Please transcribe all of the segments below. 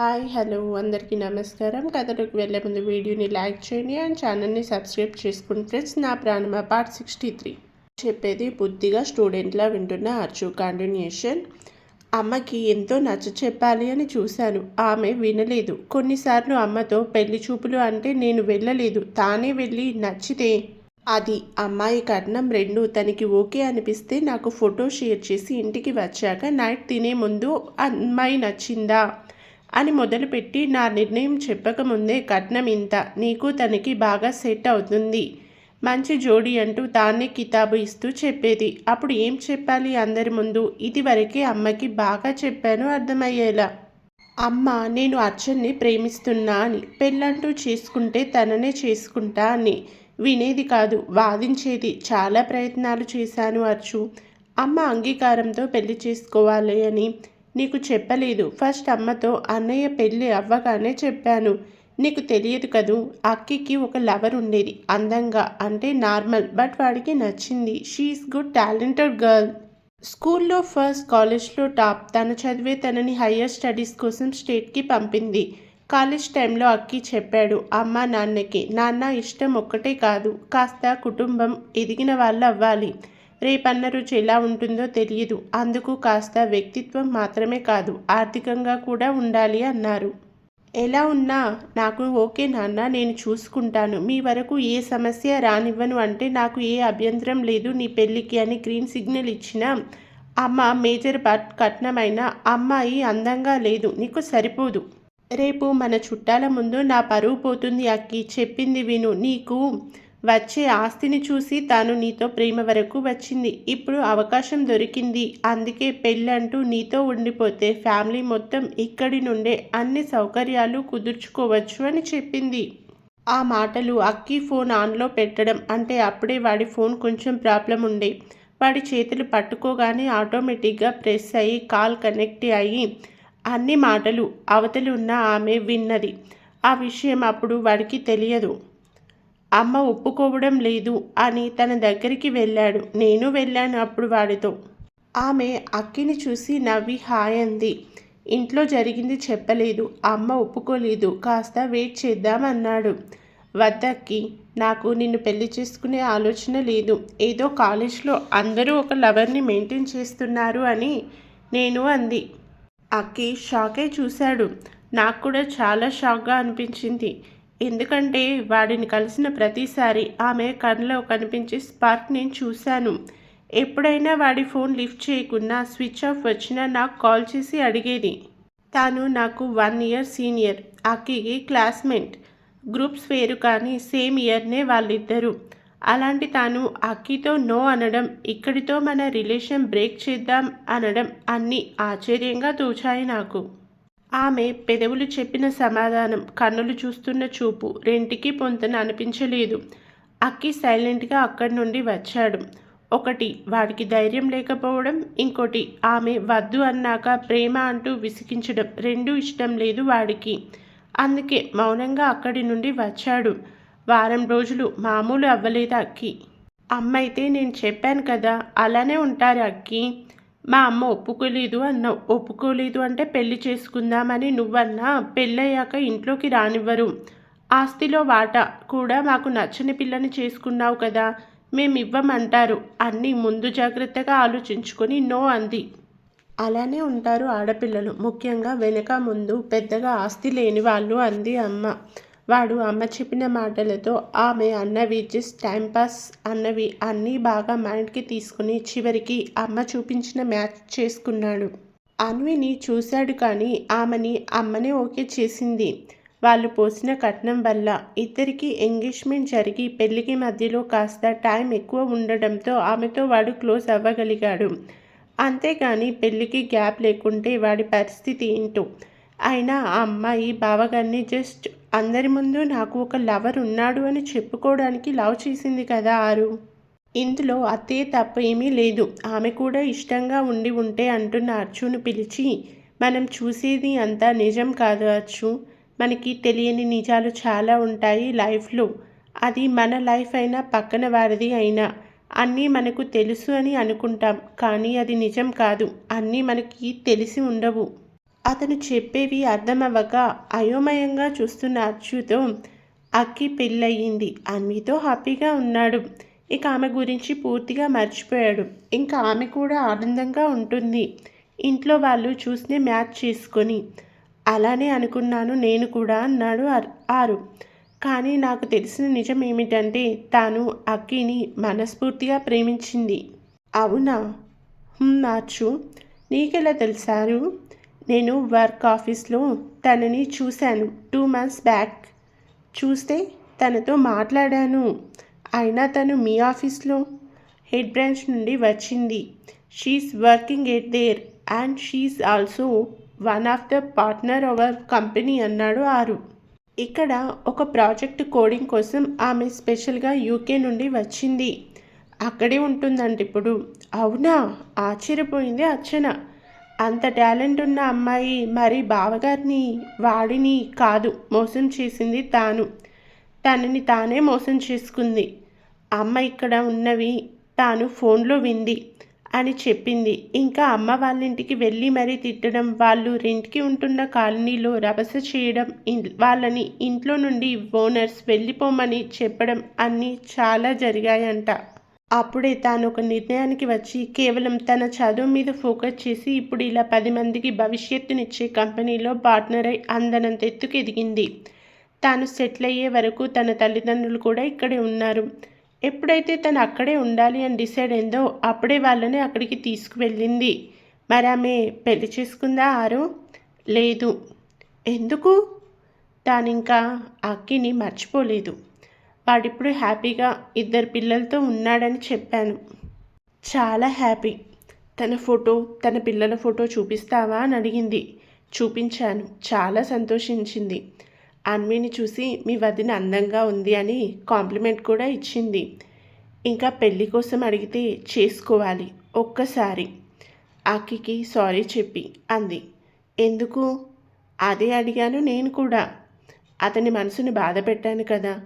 Hi hello అందరికీ నమస్కారం. కథలోకి వెళ్ళే ముందు వీడియోని లైక్ చేయండి అండ్ ఛానల్ని సబ్స్క్రైబ్ చేసుకుని ఫ్రెండ్స్. నా ప్రాణమ పార్ట్ సిక్స్టీ త్రీ చెప్పేది బుద్ధిగా స్టూడెంట్లా వింటున్న అర్చు కంటిన్యూషన్ అమ్మకి ఎంతో నచ్చ చెప్పాలి అని చూశాను. ఆమె వినలేదు. కొన్నిసార్లు అమ్మతో పెళ్ళి చూపులు అంటే నేను వెళ్ళలేదు. తానే వెళ్ళి నచ్చితే అది అమ్మాయి కట్నం రెండు తనకి ఓకే అనిపిస్తే నాకు ఫోటో షేర్ చేసి ఇంటికి వచ్చాక నైట్ తినే ముందు అమ్మాయి నచ్చిందా? అని మొదలుపెట్టి నా నిర్ణయం చెప్పకముందే కట్నం ఇంత నీకు తనకి బాగా సెట్ అవుతుంది. మంచి జోడి అంటూ తానే కితాబు ఇస్తూ చెప్పేది. అప్పుడు ఏం చెప్పాలి అందరి ముందు? ఇదివరకే అమ్మకి బాగా చెప్పాను అర్థమయ్యేలా. అమ్మ నేను అర్చన్ని ప్రేమిస్తున్నా అని పెళ్ళంటూ చేసుకుంటే తననే చేసుకుంటా అని వినేది కాదు వాదించేది. చాలా ప్రయత్నాలు చేశాను అర్చు. అమ్మ అంగీకారంతో పెళ్ళి చేసుకోవాలి అని నీకు చెప్పలేదు. ఫస్ట్ అమ్మతో అన్నయ్య పెళ్ళి అవ్వగానే చెప్పాను. నీకు తెలియదు కదూ అక్కికి ఒక లవర్ ఉండేది. అందంగా అంటే నార్మల్ బట్ వాడికి నచ్చింది. షీఈస్ గుడ్ టాలెంటెడ్ గర్ల్ స్కూల్లో ఫస్ట్ కాలేజ్లో టాప్. తను చదివే తనని హయ్యర్ స్టడీస్ కోసం స్టేట్కి పంపింది. కాలేజ్ టైంలో అక్కి చెప్పాడు అమ్మ నాన్నకి నాన్న ఇష్టం ఒక్కటే కాదు. కాస్త కుటుంబం ఎదిగిన వాళ్ళు అవ్వాలి రేపన్న రుచి ఎలా ఉంటుందో తెలియదు అందుకు కాస్త వ్యక్తిత్వం మాత్రమే కాదు ఆర్థికంగా కూడా ఉండాలి అన్నారు. ఎలా ఉన్నా నాకు ఓకే నాన్న నేను చూసుకుంటాను. మీ వరకు ఏ సమస్య రానివ్వను అంటే నాకు ఏ అభ్యంతరం లేదు నీ పెళ్ళికి అని గ్రీన్ సిగ్నల్ ఇచ్చిన అమ్మ మేజర్ బట్ కట్నమైన అమ్మాయి అందంగా లేదు నీకు సరిపోదు. రేపు మన చుట్టాల ముందు నా పరువు పోతుంది అక్కి చెప్పింది విను. నీకు వచ్చే ఆస్తిని చూసి తాను నీతో ప్రేమ వరకు వచ్చింది. ఇప్పుడు అవకాశం దొరికింది. అందుకే పెళ్ళంటూ నీతో ఉండిపోతే ఫ్యామిలీ మొత్తం ఇక్కడి నుండే అన్ని సౌకర్యాలు కుదుర్చుకోవచ్చు అని చెప్పింది. ఆ మాటలు అక్కి ఫోన్ ఆన్లో పెట్టడం అంటే అప్పుడే వాడి ఫోన్ కొంచెం ప్రాబ్లం ఉండే. వాడి చేతులు పట్టుకోగానే ఆటోమేటిక్గా ప్రెస్ అయ్యి కాల్ కనెక్ట్ అయ్యి అన్ని మాటలు అవతలి ఉన్న ఆమె విన్నది. ఆ విషయం అప్పుడు వాడికి తెలియదు. అమ్మ ఒప్పుకోవడం లేదు అని తన దగ్గరికి వెళ్ళాడు. నేను వెళ్ళాను అప్పుడు వాడితో. ఆమె అక్కిని చూసి నవ్వి హాయ్ అంది. ఇంట్లో జరిగింది చెప్పలేదు. అమ్మ ఒప్పుకోలేదు. కాస్త వెయిట్ చేద్దామన్నాడు. వద్దక్కి నాకు నిన్ను పెళ్ళి చేసుకునే ఆలోచన లేదు. ఏదో కాలేజ్లో అందరూ ఒక లవర్ని మెయింటైన్ చేస్తున్నారు అని నేను అంది. అక్కి షాకే చూశాడు. నాకు కూడా చాలా షాక్గా అనిపించింది. ఎందుకంటే వాడిని కలిసిన ప్రతిసారి ఆమె కళ్ళలో కనిపించే స్పార్క్ నేను చూశాను. ఎప్పుడైనా వాడి ఫోన్ లిఫ్ట్ చేయకుండా స్విచ్ ఆఫ్ వచ్చినా నాకు కాల్ చేసి అడిగేది. తాను నాకు వన్ ఇయర్ సీనియర్ అక్కికి క్లాస్మేట్. గ్రూప్స్ వేరు కానీ సేమ్ ఇయర్నే వాళ్ళిద్దరూ. అలాంటి తాను అక్కితో నో అనడం ఇక్కడితో మన రిలేషన్ బ్రేక్ చేద్దాం అనడం అన్నీ ఆశ్చర్యంగా తోచాయి నాకు. ఆమె పెదవులు చెప్పిన సమాధానం కన్నులు చూస్తున్న చూపు రెంటికి పొంతన అనిపించలేదు. అక్కి సైలెంట్గా అక్కడి నుండి వచ్చాడు. ఒకటి వాడికి ధైర్యం లేకపోవడం. ఇంకోటి ఆమె వద్దు అన్నాక ప్రేమ అంటూ విసిగించడం రెండూ ఇష్టం లేదు వాడికి. అందుకే మౌనంగా అక్కడి నుండి వచ్చాడు. వారం రోజులు మామూలు అవ్వలేదు అక్కి. అమ్మ అయితే నేను చెప్పాను కదా అలానే ఉంటారు అక్కి. మా అమ్మ ఒప్పుకోలేదు అన్నావు ఒప్పుకోలేదు అంటే పెళ్ళి చేసుకుందామని నువ్వన్నా పెళ్ళయ్యాక ఇంట్లోకి రానివ్వరు. ఆస్తిలో వాటా కూడా మాకు నచ్చని పిల్లని చేసుకున్నావు కదా మేము ఇవ్వమంటారు. అన్నీ ముందు జాగ్రత్తగా ఆలోచించుకొని నో అంది. అలానే ఉంటారు ఆడపిల్లలు. ముఖ్యంగా వెనక ముందు పెద్దగా ఆస్తి లేని వాళ్ళు అంది అమ్మ. వాడు అమ్మ చెప్పిన మాటలతో ఆమె అన్నవి జస్ట్ టైంపాస్ అన్నవి అన్నీ బాగా మైండ్కి తీసుకుని చివరికి అమ్మ చూపించిన మ్యాచ్ చేసుకున్నాడు. అన్విని చూశాడు కానీ ఆమెని అమ్మనే ఓకే చేసింది. వాళ్ళు పోసిన కట్నం వల్ల ఇద్దరికి ఎంగేజ్మెంట్ జరిగి పెళ్ళికి మధ్యలో కాస్త టైం ఎక్కువ ఉండడంతో ఆమెతో వాడు క్లోజ్ అవ్వగలిగాడు. అంతేగాని పెళ్ళికి గ్యాప్ లేకుంటే వాడి పరిస్థితి ఏంటో? అయినా ఆ అమ్మాయి బావగారిని జస్ట్ అందరి ముందు నాకు ఒక లవర్ ఉన్నాడు అని చెప్పుకోవడానికి లవ్ చేసింది కదా ఆరు. ఇందులో అత్తయ్య తప్ప ఏమీ లేదు. ఆమె కూడా ఇష్టంగా ఉండి ఉంటే అంటున్న అర్చును పిలిచి మనం చూసేది అంతా నిజం కాదు అచ్చు మనకి తెలియని నిజాలు చాలా ఉంటాయి లైఫ్లో. అది మన లైఫ్ అయినా పక్కన వారిది అయినా. అన్నీ మనకు తెలుసు అని అనుకుంటాం కానీ అది నిజం కాదు. అన్నీ మనకి తెలిసి ఉండవు. అతను చెప్పేవి అర్థమవ్వక అయోమయంగా చూస్తున్న అచ్చుతో అక్కి పెళ్ళయింది. అన్వితో హ్యాపీగా ఉన్నాడు. ఇక ఆమె గురించి పూర్తిగా మర్చిపోయాడు. ఇంకా ఆమె కూడా ఆనందంగా ఉంటుంది. ఇంట్లో వాళ్ళు చూసి మ్యాచ్ చేసుకొని అలానే అనుకున్నాను నేను కూడా అన్నాడు ఆరు. కానీ నాకు తెలిసిన నిజం ఏమిటంటే తాను అక్కిని మనస్ఫూర్తిగా ప్రేమించింది. అవునా? "హ్మ్, నాచు నీకెలా తెలుసారు? నేను వర్క్ ఆఫీస్లో తనని చూశాను. Two months back. చూస్తే తనతో మాట్లాడాను. అయినా తను మీ ఆఫీస్లో హెడ్ బ్రాంచ్ నుండి వచ్చింది. She's working at there and she's also one of the partner our company అన్నాడు ఆరు. ఇక్కడ ఒక ప్రాజెక్ట్ కోడింగ్ కోసం ఆమె స్పెషల్గా యూకే నుండి వచ్చింది. అక్కడే ఉంటుందంట ఇప్పుడు. అవునా? ఆశ్చర్యపోయింది అర్చన. అంత టాలెంట్ ఉన్న అమ్మాయి మరి బావగారిని వాడిని కాదు మోసం చేసింది తాను. తనని తానే మోసం చేసుకుంది. అమ్మ ఇక్కడ ఉన్నవి తాను ఫోన్లో వింది అని చెప్పింది. ఇంకా అమ్మ వాళ్ళ ఇంటికి వెళ్ళి మరీ తిట్టడం వాళ్ళు రెంట్కి ఉంటున్న కాలనీలో రభస చేయడం ఇన్- వాళ్ళని ఇంట్లో నుండి ఓనర్స్ వెళ్ళిపోమని చెప్పడం అన్నీ చాలా జరిగాయంట. అప్పుడే తాను ఒక నిర్ణయానికి వచ్చి కేవలం తన చదువు మీద ఫోకస్ చేసి ఇప్పుడు ఇలా పది మందికి భవిష్యత్తునిచ్చే కంపెనీలో పార్ట్నర్ అయి అందనంత ఎత్తుకు ఎదిగింది. తాను సెటిల్ అయ్యే వరకు తన తల్లిదండ్రులు కూడా ఇక్కడే ఉన్నారు. ఎప్పుడైతే తను అక్కడే ఉండాలి అని డిసైడ్ అయిందో అప్పుడే వాళ్ళని అక్కడికి తీసుకువెళ్ళింది. మరి ఆమె పెళ్ళి చేసుకుందా ఆరో? లేదు. ఎందుకు? తాను ఇంకా అక్కిని మర్చిపోలేదు. వాడిప్పుడు హ్యాపీగా ఇద్దరు పిల్లలతో ఉన్నాడని చెప్పాను. చాలా హ్యాపీ. తన ఫోటో తన పిల్లల ఫోటో చూపిస్తావా అని అడిగింది. చూపించాను. చాలా సంతోషించింది. అన్విని చూసి మీ వదిన అందంగా ఉంది అని కాంప్లిమెంట్ కూడా ఇచ్చింది. ఇంకా పెళ్ళి కోసం అడిగితే చేసుకోవాలి. ఒక్కసారి. అక్కికి సారీ చెప్పి అంది. ఎందుకు? అదే అడిగాను నేను కూడా. అతని మనసుని బాధ పెట్టాను కదా.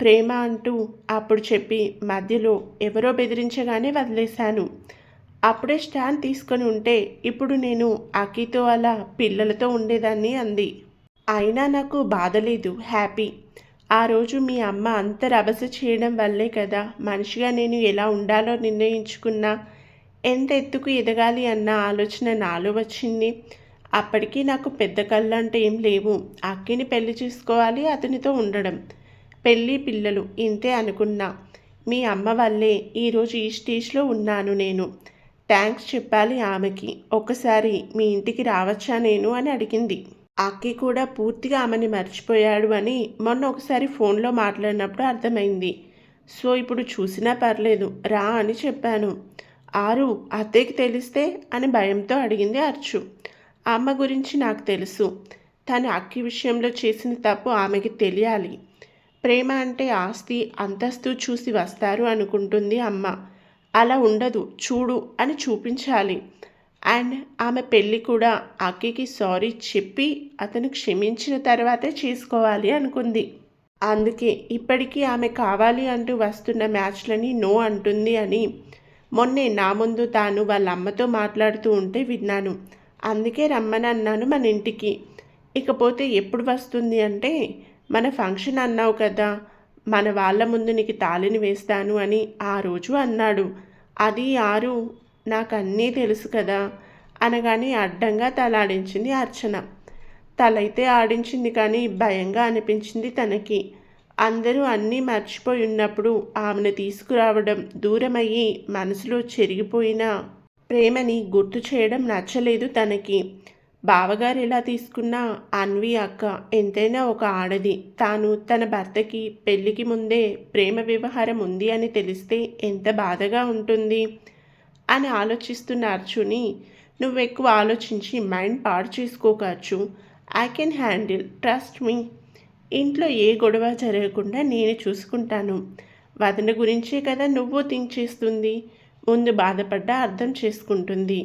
ప్రేమ అంటూ అప్పుడు చెప్పి మధ్యలో ఎవరో బెదిరించగానే వదిలేశాను. అప్పుడే స్టాండ్ తీసుకొని ఉంటే ఇప్పుడు నేను అకితో అలా పిల్లలతో ఉండేదాన్ని అంది. అయినా నాకు బాధ లేదు హ్యాపీ. ఆ రోజు మీ అమ్మ అంత రభస చేయడం వల్లే కదా మనిషిగా నేను ఎలా ఉండాలో నిర్ణయించుకున్నా ఎంత ఎత్తుకు ఎదగాలి అన్న ఆలోచన నాలో వచ్చింది. అప్పటికీ నాకు పెద్ద కళ్ళు అంటే ఏం లేవు. అక్కిని పెళ్ళి చేసుకోవాలి అతనితో ఉండడం. పెళ్ళి పిల్లలు ఇంతే అనుకున్నా. మీ అమ్మ వల్లే ఈరోజు ఈ స్టేజ్లో ఉన్నాను నేను. థ్యాంక్స్ చెప్పాలి ఆమెకి. ఒకసారి మీ ఇంటికి రావచ్చా నేను అని అడిగింది. అక్కి కూడా పూర్తిగా ఆమెని మర్చిపోయాడు అని మొన్న ఒకసారి ఫోన్లో మాట్లాడినప్పుడు అర్థమైంది. సో ఇప్పుడు చూసినా పర్లేదు రా అని చెప్పాను. ఆరు అత్తయ్యకి తెలిస్తే అని భయంతో అడిగింది అర్చు. అమ్మ గురించి నాకు తెలుసు. తను అక్కి విషయంలో చేసిన తప్పు ఆమెకి తెలియాలి. ప్రేమ అంటే ఆస్తి అంతస్తు చూసి వస్తారు అనుకుంటుంది అమ్మ. అలా ఉండదు చూడు అని చూపించాలి. అండ్ ఆమె పెళ్ళి కూడా అక్కికి సారీ చెప్పి అతను క్షమించిన తర్వాతే చేసుకోవాలి అనుకుంది. అందుకే ఇప్పటికీ ఆమె కావాలి అంటూ వస్తున్న మ్యాచ్లని నో అంటుంది అని మొన్నే నా ముందు తాను వాళ్ళ అమ్మతో మాట్లాడుతూ ఉంటే విన్నాను. అందుకే రమ్మని అన్నాను మన ఇంటికి. ఇకపోతే ఎప్పుడు వస్తుంది అంటే మన ఫంక్షన్ అన్నావు కదా మన వాళ్ళ ముందు నీకు తాళిని వేస్తాను అని ఆ రోజు అన్నాడు. అది ఆరు నాకు అన్నీ తెలుసు కదా అనగానే అడ్డంగా తలాడించింది అర్చన. తలైతే ఆడించింది కానీ భయంగా అనిపించింది తనకి. అందరూ అన్నీ మర్చిపోయి ఉన్నప్పుడు ఆమెను తీసుకురావడం దూరమయ్యి మనసులో చెరిగిపోయిన ప్రేమని గుర్తు చేయడం నచ్చలేదు తనకి. బావగారు ఎలా తీసుకున్నా అన్వి అక్క ఎంతైనా ఒక ఆడది. తాను తన భర్తకి పెళ్ళికి ముందే ప్రేమ వ్యవహారం ఉంది అని తెలిస్తే ఎంత బాధగా ఉంటుంది అని ఆలోచిస్తున్న అర్జుని నువ్వు ఎక్కువ ఆలోచించి మైండ్ పాడు చేసుకోకచ్చు I can handle trust me. ఇంట్లో ఏ గొడవ జరగకుండా నేను చూసుకుంటాను. వదన గురించే కదా నువ్వు థింక్ చేస్తుంది. ముందు బాధపడ్డా అర్థం చేసుకుంటుంది.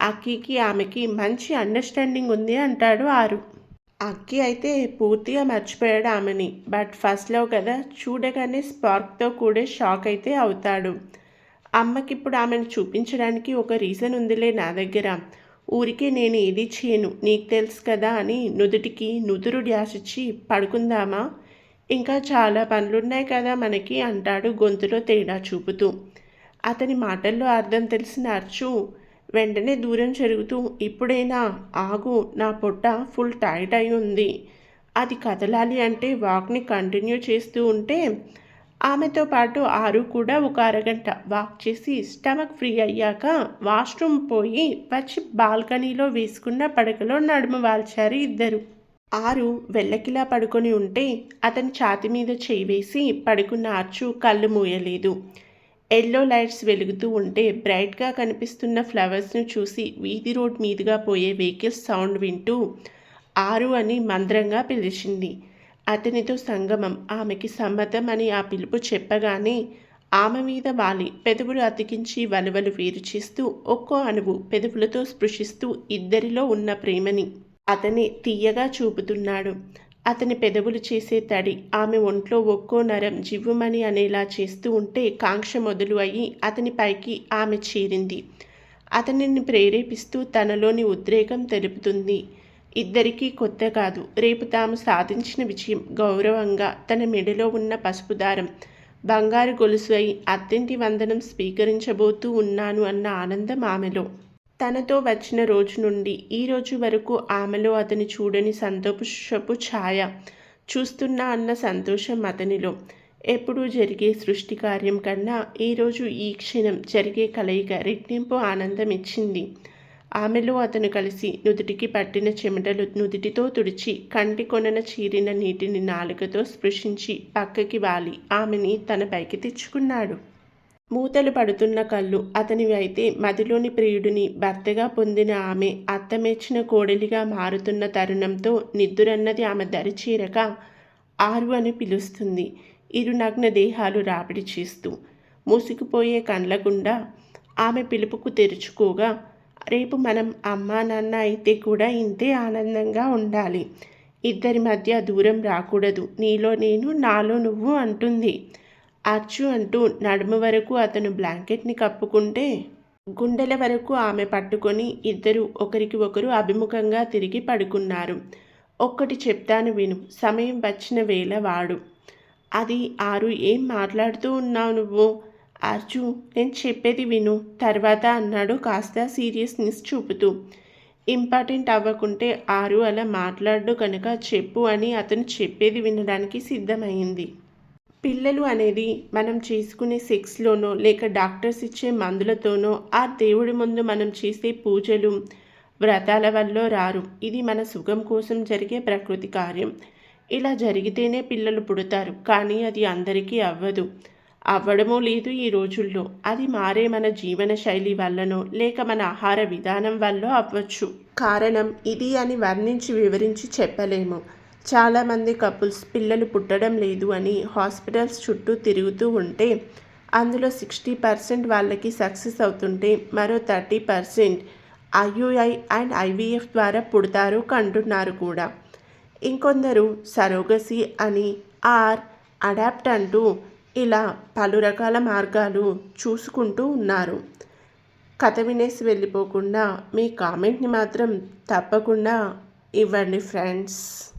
అక్కికి ఆమెకి మంచి అండర్స్టాండింగ్ ఉంది అంటాడు ఆరు. అక్కి అయితే పూర్తిగా మర్చిపోయాడు ఆమెని బట్ ఫస్ట్లో కదా చూడగానే స్పార్క్తో కూడే షాక్ అయితే అవుతాడు. అమ్మకి ఇప్పుడు ఆమెను చూపించడానికి ఒక రీజన్ ఉందిలే నా దగ్గర. ఊరికే నేను ఏది చేయను నీకు తెలుసు కదా అని నుదుటికి నుదురు డ్యాష్ ఇచ్చి పడుకుందామా? ఇంకా చాలా పనులున్నాయి కదా మనకి అంటాడు గొంతులో తేడా చూపుతూ. అతని మాటల్లో అర్థం తెలిసిన అర్చు వెంటనే దూరం జరుగుతూ ఇప్పుడైనా? ఆగు నా పొట్ట ఫుల్ టైట్ అయి ఉంది. అది కదలాలి అంటే వాక్ని కంటిన్యూ చేస్తూ ఉంటే ఆమెతో పాటు ఆరు కూడా ఒక అరగంట వాక్ చేసి స్టమక్ ఫ్రీ అయ్యాక వాష్రూమ్ పోయి వచ్చి బాల్కనీలో వేసుకున్న పడకలో నడుము వాల్చారు ఇద్దరు. ఆరు వెళ్ళకిలా పడుకొని ఉంటే అతని ఛాతి మీద చేయి వేసి పడుకున్న ఆర్చు కళ్ళు మూయలేదు. ఎల్లో లైట్స్ వెలుగుతూ ఉంటే బ్రైట్గా కనిపిస్తున్న ఫ్లవర్స్ను చూసి వీధి రోడ్ మీదుగా పోయే వెహికల్స్ సౌండ్ వింటూ ఆరు అని మంద్రంగా పిలిచింది. అతనితో సంగమం ఆమెకి సమ్మతం అని ఆ పిలుపు చెప్పగానే ఆమె మీద వాలి పెదవులు అతికించి వలువలు వేరు చేస్తూ ఒక్కో అణువు పెదవులతో స్పృశిస్తూ ఇద్దరిలో ఉన్న ప్రేమని అతని తీయగా చూపుతున్నాడు. అతని పెదవులు చేసే తడి ఆమె ఒంట్లో ఒక్కో నరం జివ్వుమని అనేలా చేస్తూ ఉంటే కాంక్ష మొదలు అయ్యి అతని పైకి ఆమె చేరింది. అతనిని ప్రేరేపిస్తూ తనలోని ఉద్రేకం తెలుపుతుంది. ఇద్దరికీ కొత్త కాదు. రేపు తాము సాధించిన విజయం గౌరవంగా తన మెడలో ఉన్న పసుపు దారం బంగారు గొలుసు అయి అత్తింటి వందనం స్వీకరించబోతూ ఉన్నాను అన్న ఆనందం ఆమెలో. తనతో వచ్చిన రోజు నుండి ఈ రోజు వరకు ఆమెలో అతని చూడని సంతోషపు ఛాయ చూస్తున్నా అన్న సంతోషం అతనిలో. ఎప్పుడూ జరిగే సృష్టి కార్యం కన్నా ఈరోజు ఈ క్షణం జరిగే కలయిక రెట్టింపు ఆనందం ఇచ్చింది. ఆమెలో అతను కలిసి నుదుటికి పట్టిన చెమటలు నుదుటితో తుడిచి కంటి కొనన చీరిన నీటిని నాలుకతో స్పృశించి పక్కకి వాలి. ఆమెని తన పైకి తెచ్చుకున్నాడు. మూతలు పడుతున్న కళ్ళు అతనివి అయితే మదిలోని ప్రియుడిని భర్తగా పొందిన ఆమె అత్తమెచ్చిన కోడలిగా మారుతున్న తరుణంతో నిద్దురన్నది ఆమె దరిచేరక ఆరు అని పిలుస్తుంది. ఇరు నగ్న దేహాలు రాపిడి చేస్తూ మూసుకుపోయే కండ్ల గుండా ఆమె పిలుపుకు తెరుచుకోగా రేపు మనం అమ్మా నాన్న అయితే కూడా ఇంతే ఆనందంగా ఉండాలి. ఇద్దరి మధ్య దూరం రాకూడదు. నీలో నేను నాలో నువ్వు అంటుంది. అచ్చు అంటూ నడుము వరకు అతను బ్లాంకెట్ని కప్పుకుంటే గుండెల వరకు ఆమె పట్టుకొని ఇద్దరు ఒకరికి ఒకరు అభిముఖంగా తిరిగి పడుకున్నారు. ఒక్కటి చెప్తాను విను సమయం వచ్చిన వేళ వాడు. అది ఆరు ఏం మాట్లాడుతూ ఉన్నావు నువ్వు? అర్జు నేను చెప్పేది విను తర్వాత అన్నాడు కాస్త సీరియస్నెస్ చూపుతూ. ఇంపార్టెంట్ అవ్వకుంటే ఆరు అలా మాట్లాడు కనుక చెప్పు అని అతను చెప్పేది వినడానికి సిద్ధమైంది. పిల్లలు అనేది మనం చేసుకునే సెక్స్లోనో లేక డాక్టర్స్ ఇచ్చే మందులతోనో ఆ దేవుడి ముందు మనం చేసే పూజలు వ్రతాల వల్ల రారు. ఇది మన సుఖం కోసం జరిగే ప్రకృతి కార్యం. ఇలా జరిగితేనే పిల్లలు పుడతారు కానీ అది అందరికీ అవ్వదు. అవ్వడమో లేదు ఈ రోజుల్లో. అది మారే మన జీవన శైలి వల్లనో లేక మన ఆహార విధానం వల్ల అవ్వచ్చు. కారణం ఇది అని వర్ణించి వివరించి చెప్పలేము. చాలామంది కపుల్స్ పిల్లలు పుట్టడం లేదు అని హాస్పిటల్స్ చుట్టూ తిరుగుతూ ఉంటే అందులో సిక్స్టీ పర్సెంట్ వాళ్ళకి సక్సెస్ అవుతుంటే మరో thirty percent IUI and IVF ద్వారా పుడతారు కంటున్నారు కూడా. ఇంకొందరు సరోగసి అని ఆర్ అడాప్ట్ అంటూ ఇలా పలు రకాల మార్గాలు చూసుకుంటూ ఉన్నారు. కథ వినేసి వెళ్ళిపోకుండా మీ కామెంట్ని మాత్రం తప్పకుండా ఇవ్వండి ఫ్రెండ్స్.